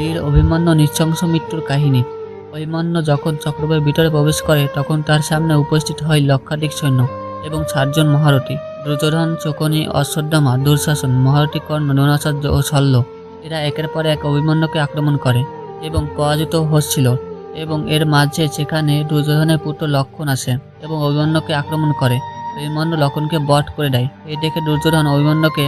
বীর অভিমন্যু নৃশংস মৃত্যুর কাহিনী। অভিমান্য যখন চক্রবের ভিতরে প্রবেশ করে, তখন তার সামনে উপস্থিত হয় লক্ষাধিক সৈন্য এবং সাতজন মহারথী। দুর্যোধন চকনি, অশ্বত্থামা, দুঃশাসন, মহারথী কর্ণ, দ্রোণাচার্য ও শল্য, এরা একের পর এক অভিমন্যুকে আক্রমণ করে এবং পরাজিত হচ্ছিল এবং এর মাঝে সেখানে দুর্যোধনের পুত্র লক্ষণ আসে এবং অভিমন্যুকে আক্রমণ করে। অভিমন্যু লক্ষণকে বট করে দেয়। এই দেখে দুর্যোধন অভিমন্যুকে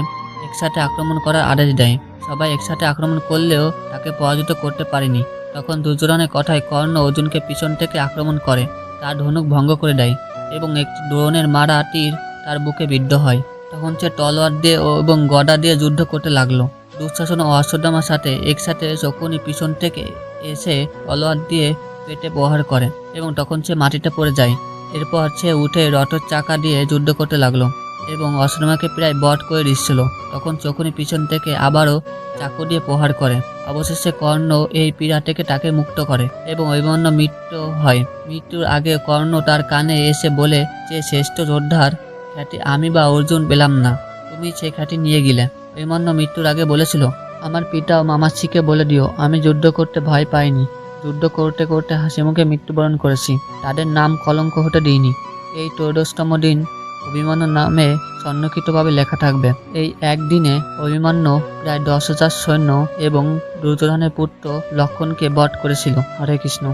একসাথে আক্রমণ করার আদেশ দেয়। সবাই একসাথে আক্রমণ করলেও তাকে পরাজিত করতে পারেনি। তখন দুর্যোধনের কথায় কর্ণ অর্জুনকে পিছন থেকে আক্রমণ করে, তার ধনুক ভঙ্গ করে দেয় এবং একটি দ্রোণের মারা তীর তার বুকে বিদ্ধ হয়। তখন সে তলোয়ার দিয়ে এবং গদা দিয়ে যুদ্ধ করতে লাগল। দুঃশাসন ও অশ্বত্থামার সাথে একসাথে শকুনি পিছন থেকে এসে তলোয়ার দিয়ে পেটে প্রহার করে এবং তখন সে মাটিতে পড়ে যায়। এরপর সে উঠে রথের চাকা দিয়ে যুদ্ধ করতে লাগল। এবং অশ্বত্থামাকে প্রায় বট করে দিচ্ছিল। তখন চকুনি পিছন থেকে আবারও চাকু দিয়ে প্রহার করে। অবশেষে কর্ণ এই পীড়া থেকে তাকে মুক্ত করে এবং অভিমন্য মৃত্যু হয়। মৃত্যুর আগে কর্ণ তার কানে এসে বলে, যে শ্রেষ্ঠ যোদ্ধার খ্যাতি আমি বা অর্জুন পেলাম না। তুমি সেই খ্যাতি নিয়ে গেলে। অভিমন্য মৃত্যুর আগে বলেছিল, আমার পিতা ও মামাসিকে বলে দিও, আমি যুদ্ধ করতে ভয় পাইনি। যুদ্ধ করতে করতে হাসি মুখে মৃত্যুবরণ করেছি। তাদের নাম কলঙ্ক হতে দিইনি। এই ত্রয়োদশতম দিন অভিমন্যু নামে সন্নিখিতভাবে লেখা থাকবে। এই একদিনে অভিমন্যু প্রায় দশ হাজার সৈন্য এবং দুর্যোধনের পুত্র লক্ষণকে বধ করেছিল। হরে কৃষ্ণ।